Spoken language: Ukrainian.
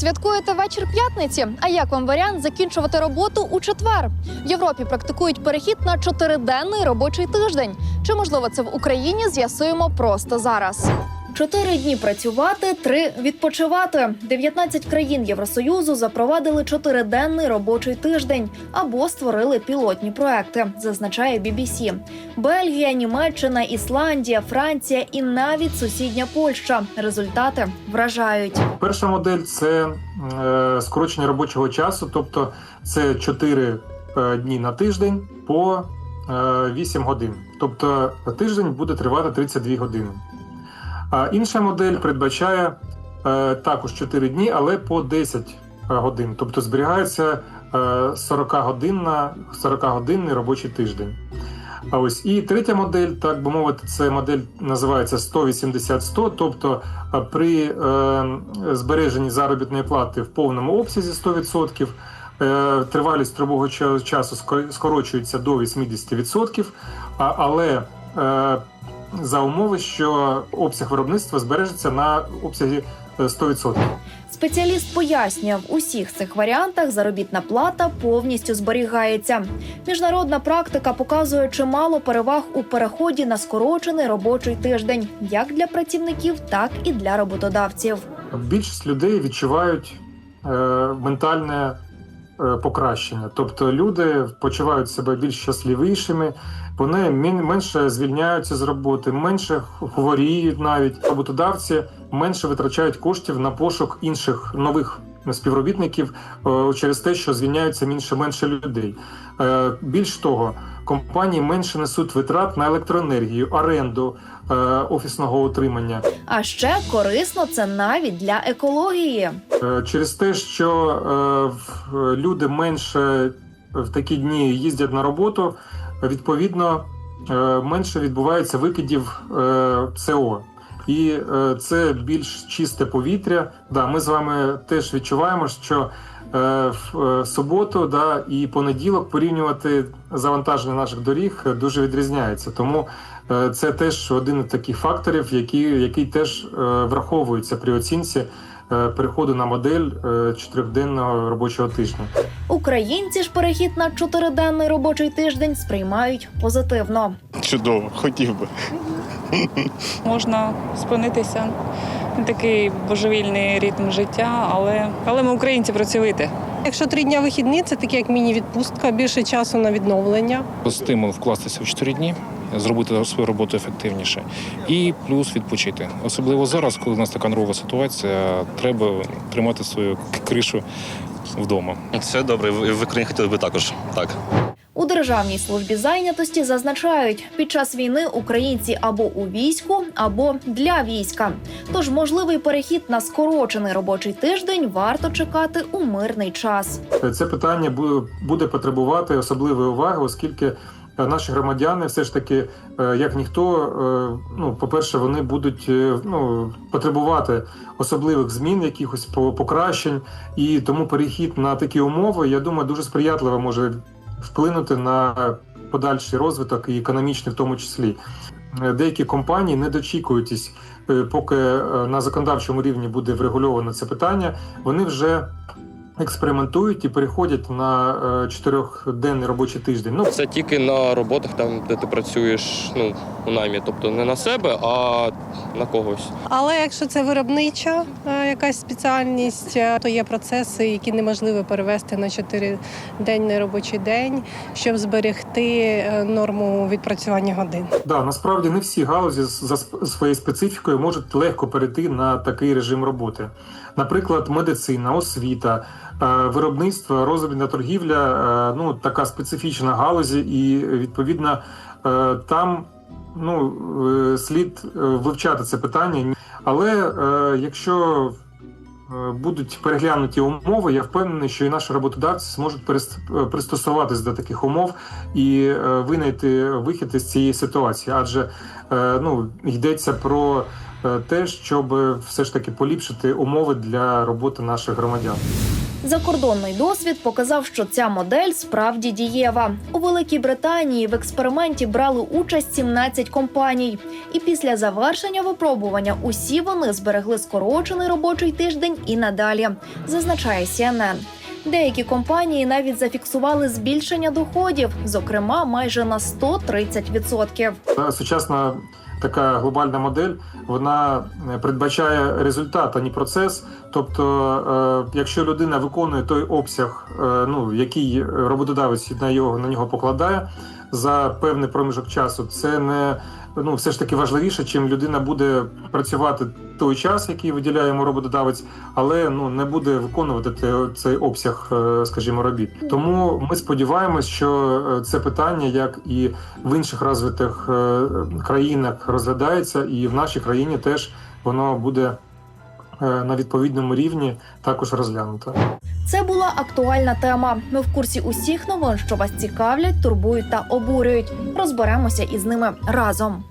Святкуєте вечір п'ятниці. А як вам варіант закінчувати роботу у четвер? В Європі практикують перехід на чотириденний робочий тиждень. Чи можливо це в Україні? З'ясуємо просто зараз. Чотири дні працювати, три відпочивати. 19 країн Євросоюзу запровадили чотириденний робочий тиждень або створили пілотні проекти, зазначає BBC. Бельгія, Німеччина, Ісландія, Франція і навіть сусідня Польща. Результати вражають. Перша модель це е, скорочення робочого часу, тобто це 4 е, дні на тиждень по е, 8 годин. Тобто тиждень буде тривати 32 години. А інша модель передбачає е, також 4 дні, але по 10 годин. Тобто зберігається е, 40 годинна 40 годинний робочий тиждень. А ось і третя модель, так би мовити, це модель називається 180-100, тобто при е, збереженні заробітної плати в повному обсязі 100%, е, тривалість робочого ча- часу скорочується до 80%, а, але е, за умови, що обсяг виробництва збережеться на обсязі е, 100%. Спеціаліст пояснює, в усіх цих варіантах заробітна плата повністю зберігається. Міжнародна практика показує чимало переваг у переході на скорочений робочий тиждень, як для працівників, так і для роботодавців. Більшість людей відчувають е, ментальне покращення. Тобто люди почувають себе більш щасливішими, вони менше звільняються з роботи, менше хворіють навіть. Роботодавці менше витрачають коштів на пошук інших нових співробітників е, через те, що звільняються менше менше людей. Е, Більш того, компанії менше несуть витрат на електроенергію, оренду е, офісного утримання. А ще корисно це навіть для екології. Е, Через те, що е, в- люди менше в такі дні їздять на роботу, відповідно е, менше відбувається викидів е, СО. І е, це більш чисте повітря. Да, ми з вами теж відчуваємо, що в е, суботу да, і понеділок порівнювати завантаження наших доріг е, дуже відрізняється. Тому е, це теж один із таких факторів, який, який теж е, враховується при оцінці е, переходу на модель е, чотирьохденного робочого тижня. Українці ж перехід на чотириденний робочий тиждень сприймають позитивно. Чудово, хотів би. можна спинитися. Не такий божевільний ритм життя, але, але ми українці працьовиті. Якщо три дня вихідні, це таке як міні-відпустка, більше часу на відновлення. стимул вкластися в 4 дні, зробити свою роботу ефективніше, і плюс відпочити. Особливо зараз, коли у нас така нервова ситуація, треба тримати свою кришу вдома. Це добре. Ви в Україні хотіли би також. Так. У Державній службі зайнятості зазначають, під час війни українці або у війську, або для війська. Тож можливий перехід на скорочений робочий тиждень варто чекати у мирний час. Це питання буде потребувати особливої уваги, оскільки е, наші громадяни все ж таки, е, як ніхто, е, ну, по-перше, вони будуть ну, потребувати особливих змін, якихось по- покращень, і тому перехід на такі умови, я думаю, дуже сприятливо може вплинути на подальший розвиток і економічний в тому числі. Е, Деякі компанії не дочікуючись, е, поки е, на законодавчому рівні буде врегульовано це питання, вони вже експериментують і переходять на е, чотирьохденний робочий тиждень. Ну Це тільки на роботах, там де ти працюєш ну у наймі, тобто не на себе, а на когось. Але якщо це виробнича е, якась спеціальність, е, то є процеси, які неможливо перевести на чотириденний робочий день, щоб зберегти норму відпрацювання годин. да, насправді не всі галузі з- за своєю специфікою можуть легко перейти на такий режим роботи. Наприклад, медицина, освіта, виробництво, розвідна торгівля е, ну така специфічна галузі, і відповідно е, там ну е, слід е, вивчати це питання. Але е, якщо е, будуть переглянуті умови, я впевнений, що і наші роботодавці зможуть е, пристосуватись до таких умов і е, винайти вихід із цієї ситуації, адже е, ну йдеться про е, те, щоб все ж таки поліпшити умови для роботи наших громадян. Закордонний досвід показав, що ця модель справді дієва. У Великій Британії в експерименті брали участь 17 компаній, і після завершення випробування усі вони зберегли скорочений робочий тиждень і надалі, зазначає CNN. Деякі компанії навіть зафіксували збільшення доходів, зокрема майже на 130%. Та Сучасна така глобальна модель вона передбачає результат, а не процес. Тобто, е, якщо людина виконує той обсяг, е, ну який роботодавець на його на нього покладає за певний проміжок часу, це не ну все ж таки важливіше, чим людина буде працювати той час, який виділяє йому роботодавець, але ну не буде виконувати цей обсяг, е, скажімо, робіт. Тому ми сподіваємось, що е, це питання, як і в інших розвитих е, країнах розглядається, і в нашій країні теж воно буде на відповідному рівні також розглянуто. Це була актуальна тема. Ми в курсі усіх новин, що вас цікавлять, турбують та обурюють. Розберемося із ними разом.